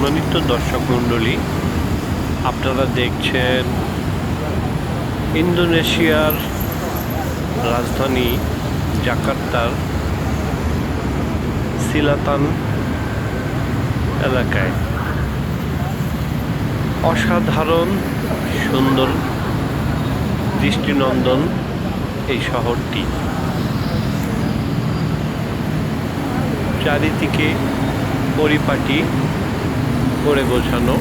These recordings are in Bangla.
সম্মানিত দর্শক মণ্ডলী, আপনারা দেখছেন ইন্দোনেশিয়ার রাজধানী জাকার্তার সিলাতান এলাকায়। অসাধারণ, সুন্দর দৃষ্টিনন্দন এই শহরটি। চারিদিকে পরিপাটি করে গোছানো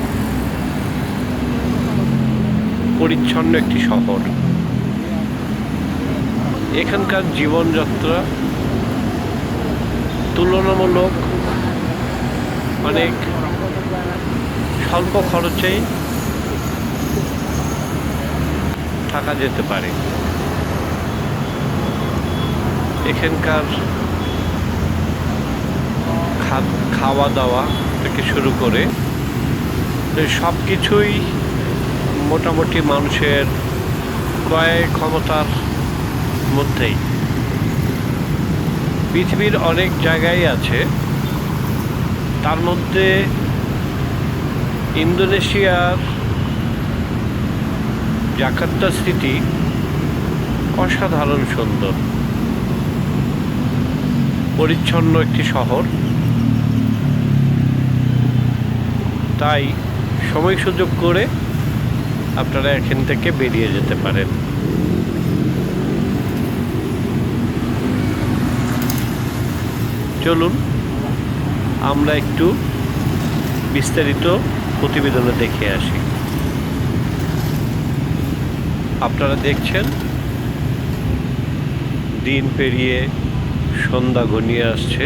পরিচ্ছন্ন একটি শহর। এখানকার জীবনযাত্রা তুলনামূলক অনেক স্বল্প খরচেই থাকা যেতে পারে। এখানকার খাওয়া দাওয়া থেকে শুরু করে সব কিছুই মোটামুটি মানুষের ক্রয় ক্ষমতার মধ্যেই। পৃথিবীর অনেক জায়গায় আছে। তার মধ্যে ইন্দোনেশিয়ার জাকার্তা সিটি অসাধারণ সুন্দর। পরিচ্ছন্ন একটি শহর। তাই সময় সুযোগ করে আপনারা এখান থেকে বেরিয়ে যেতে পারেন। চলুন, আমরা একটু বিস্তারিত প্রতিবেদনে দেখে আসি। আপনারা দেখছেন, দিন পেরিয়ে সন্ধ্যা ঘনিয়ে আসছে।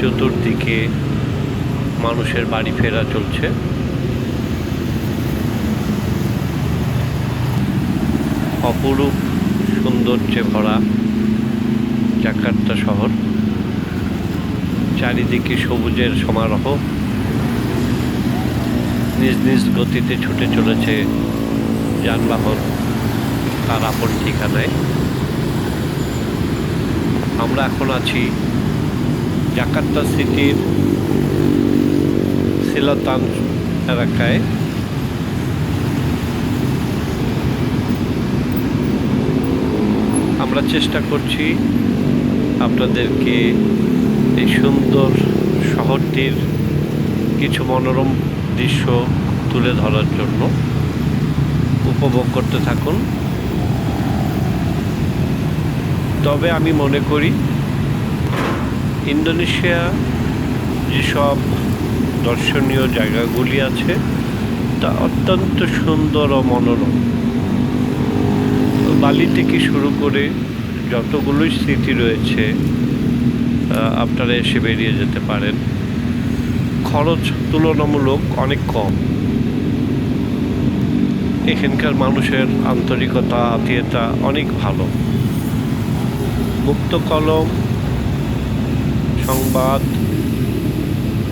চতুর্দিকে মানুষের বাড়ি ফেরা চলছে। অপরূপ সৌন্দর্যে ভরা জাকার্তা শহর। চারিদিকে সবুজের সমারোহ। নিজ নিজ গতিতে ছুটে চলেছে যানবাহন, তার আপন ঠিকানায়। আমরা এখন আছি জাকার্তা সিটির সিলাতান এলাকায়। আমরা চেষ্টা করছি আপনাদেরকে এই সুন্দর শহরটির কিছু মনোরম দৃশ্য তুলে ধরার জন্য উপভোগ করতে থাকুন। তবে আমি মনে করি ইন্দোনেশিয়া যেসব দর্শনীয় জায়গাগুলি আছে, তা অত্যন্ত সুন্দর ও মনোরম। বালি থেকে শুরু করে যতগুলোই স্মৃতি রয়েছে আপনারা এসে বেরিয়ে যেতে পারেন। খরচ তুলনামূলক অনেক কম। এখানকার মানুষের আন্তরিকতা, আত্মীয়তা অনেক ভালো। মুক্ত কলম, সংবাদ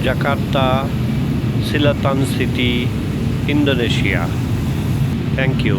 Jakarta Selatan city Indonesia thank you